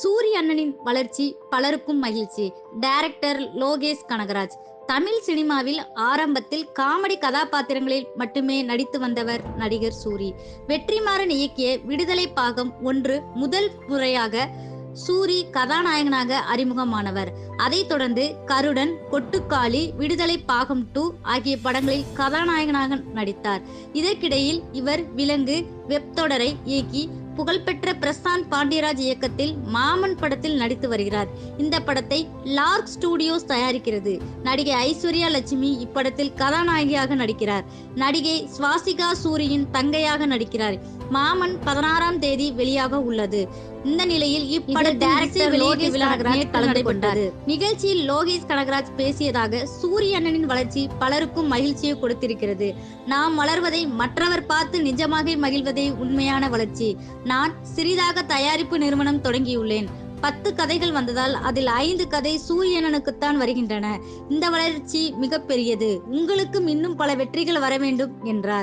சூரிய அண்ணனின் வளர்ச்சி பலருக்கும் மகிழ்ச்சி. டைரக்டர் லோகேஷ் கனகராஜ். தமிழ் சினிமாவில் ஆரம்பத்தில் காமெடி கதாபாத்திரங்களில் மட்டுமே நடித்து வந்தவர் நடிகர் சூரி. வெற்றிமாறன் இயக்கிய விடுதலை பாகம் ஒன்று முதல் முறையாக சூரி கதாநாயகனாக அறிமுகமானவர். அதைத் தொடர்ந்து கருடன் கொட்டுக்காளி விடுதலை பாகம் டூ ஆகிய படங்களில் கதாநாயகனாக நடித்தார். இதற்கிடையில் இவர் விலங்கு வெப்தொடரை இயக்கி புகழ்பெற்ற பிரசாந்த் பாண்டியராஜ் இயக்கத்தில் மாமன் படத்தில் நடித்து வருகிறார். இந்த படத்தை லார்க் ஸ்டூடியோஸ் தயாரிக்கிறது. நடிகை ஐஸ்வர்யா லட்சுமி இப்படத்தில் கதாநாயகியாக நடிக்கிறார். நடிகை சுவாசிகா சூரியின் தங்கையாக நடிக்கிறார். மாமன் பதினாறாம் தேதி வெளியாக உள்ளது. இந்த நிலையில் இப்பட டைரக்டர் லோகேஷ் கனகராஜ் கலந்து கொண்டார் நிகழ்ச்சியில் லோகேஷ் கனகராஜ் பேசியதாக சூரிய அண்ணனின் வளர்ச்சி பலருக்கும் மகிழ்ச்சியை கொடுத்திருக்கிறது. நாம் வளர்வதை மற்றவர் பார்த்து நிஜமாக மகிழ்வதே உண்மையான வளர்ச்சி. நான் சிறிதாக தயாரிப்பு நிறுவனம் தொடங்கியுள்ளேன். பத்து கதைகள் வந்ததால் அதில் ஐந்து கதை சூரியனனுக்குத்தான் வருகின்றன. இந்த வளர்ச்சி மிகப்பெரியது. உங்களுக்கும் இன்னும் பல வெற்றிகள் வர வேண்டும் என்றார்.